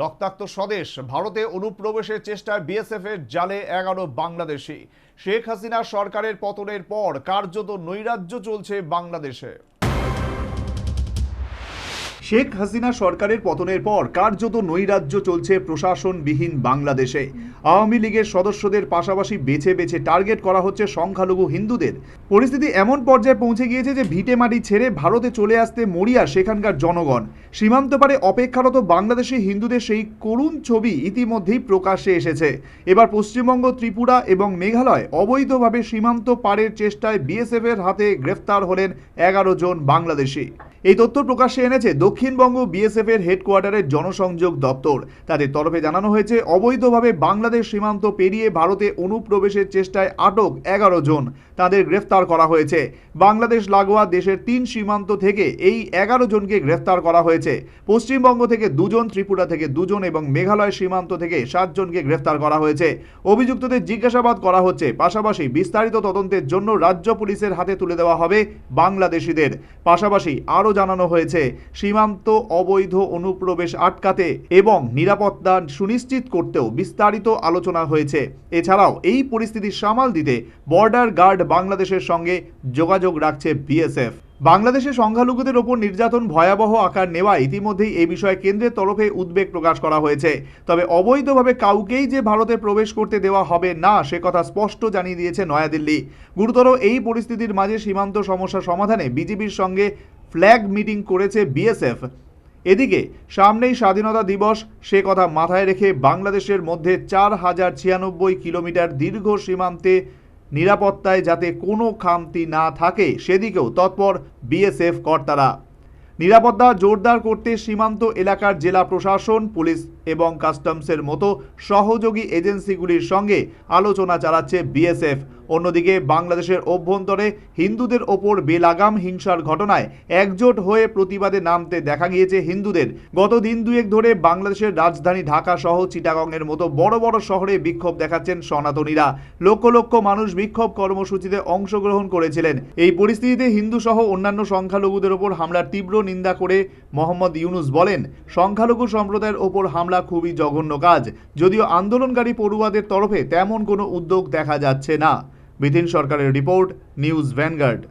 রক্তাক্ত স্বদেশ, ভারতে অনুপ্রবেশের চেষ্টায় বিএসএফ এর জালে এগারো বাংলাদেশি। শেখ হাসিনা সরকারের পতনের পর কার্যত নৈরাজ্য চলছে বাংলাদেশে। শেখ হাসিনা সরকারের পতনের পর কার্যত নৈরাজ্য চলছে প্রশাসনবিহীন বাংলাদেশে। আওয়ামী লীগের সদস্যদের পাশাপাশি বেছে বেছে টার্গেট করা হচ্ছে সংখ্যালঘু হিন্দুদের। পরিস্থিতি এমন পর্যায়ে পৌঁছে গিয়েছে যে ভিটে মাটি ছেড়ে ভারতে চলে আসতে মরিয়া সেখানকার জনগণ। সীমান্ত পারে অপেক্ষারত বাংলাদেশি হিন্দুদের সেই করুণ ছবি ইতিমধ্যেই প্রকাশ্যে এসেছে। এবার পশ্চিমবঙ্গ, ত্রিপুরা এবং মেঘালয় অবৈধভাবে সীমান্ত পারের চেষ্টায় বিএসএফ এর হাতে গ্রেফতার হলেন এগারো জন বাংলাদেশি। এই তথ্য প্রকাশ্যে এনেছে দক্ষিণবঙ্গ বিএসএফ এর হেডকোয়ার্টারের জনসংযোগ দপ্তর। তাদের তরফে জানানো হয়েছে, অবৈধভাবে বাংলাদেশ সীমান্ত পেরিয়ে ভারতে অনুপ্রবেশের চেষ্টায় আটক এগারো জন। তাদের গ্রেফতার করা হয়েছে। বাংলাদেশ লাগোয়া দেশের তিন সীমান্ত থেকে এই এগারো জনকে গ্রেফতার করা হয়েছে। পশ্চিমবঙ্গ থেকে দুজন, ত্রিপুরা থেকে দুজন এবং মেঘালয় সীমান্ত থেকে সাতজনকে গ্রেফতার করা হয়েছে। অভিযুক্তদের জিজ্ঞাসাবাদ করা হচ্ছে। পাশাপাশি বিস্তারিত তদন্তের জন্য রাজ্য পুলিশের হাতে তুলে দেওয়া হবে বাংলাদেশিদের। পাশাপাশি আরও জানানো হয়েছে, সীমান্ত অবৈধ অনুপ্রবেশ আটকাতে এবং নিরাপত্তা সুনিশ্চিত করতেও বিস্তারিত আলোচনা হয়েছে। এছাড়াও এই পরিস্থিতি সামাল দিতে বর্ডার গার্ড বাংলাদেশের সঙ্গে যোগাযোগ রাখছে বিএসএফ। বাংলাদেশে সংখ্যালঘুদের ওপর নির্যাতন ভয়াবহ আকার নেওয়া ইতিমধ্যেই এই বিষয়ে কেন্দ্রের তরফে উদ্বেগ প্রকাশ করা হয়েছে। তবে অবৈধভাবে কাউকেই যে ভারতে প্রবেশ করতে দেওয়া হবে না, সে কথা স্পষ্ট জানিয়ে দিয়েছে নয়াদিল্লি। গুরুতর এই পরিস্থিতির মাঝে সীমান্ত সমস্যা সমাধানে বিজেপির সঙ্গে ফ্ল্যাগ মিটিং করেছে বিএসএফ। এদিকে, সামনেই স্বাধীনতা দিবস, সে কথা মাথায় রেখে বাংলাদেশের মধ্যে চার হাজার ছিয়ানব্বই কিলোমিটার দীর্ঘ সীমান্তে নিরাপত্তায় যাতে কোনো খামতি না থাকে, সেদিকেও তৎপর বিএসএফ কর্তারা। নিরাপত্তা জোরদার করতে সীমান্ত এলাকার জেলা প্রশাসন, পুলিশ এবং কাস্টমসের মতো সহযোগী এজেন্সিগুলির সঙ্গে আলোচনা চালাচ্ছে বিএসএফ। অন্যদিকে বাংলাদেশের অভ্যন্তরে হিন্দুদের ওপর বেলাগাম হিংসার ঘটনায় একজোট হয়ে প্রতিবাদে নামতে দেখা গিয়েছে হিন্দুদের। গত দিন দুয়েক ধরে বাংলাদেশের রাজধানী ঢাকা সহ চিটাগংয়ের মতো বড় বড় শহরে বিক্ষোভ দেখাচ্ছেন সনাতনীরা। লক্ষ লক্ষ মানুষ বিক্ষোভ কর্মসূচিতে অংশগ্রহণ করেছিলেন। এই পরিস্থিতিতে হিন্দু সহ অন্যান্য সংখ্যালঘুদের ওপর হামলার তীব্র নিন্দা করে মোহাম্মদ ইউনুস বলেন, সংখ্যালঘু সম্প্রদায়ের ওপর হামলা খুবই জঘন্য কাজ। যদিও আন্দোলনকারী পড়ুয়াদের তরফে তেমন কোনো উদ্যোগ দেখা যাচ্ছে না। বিধিন সরকারের রিপোর্ট নিউজ ভ্যানগার্ড।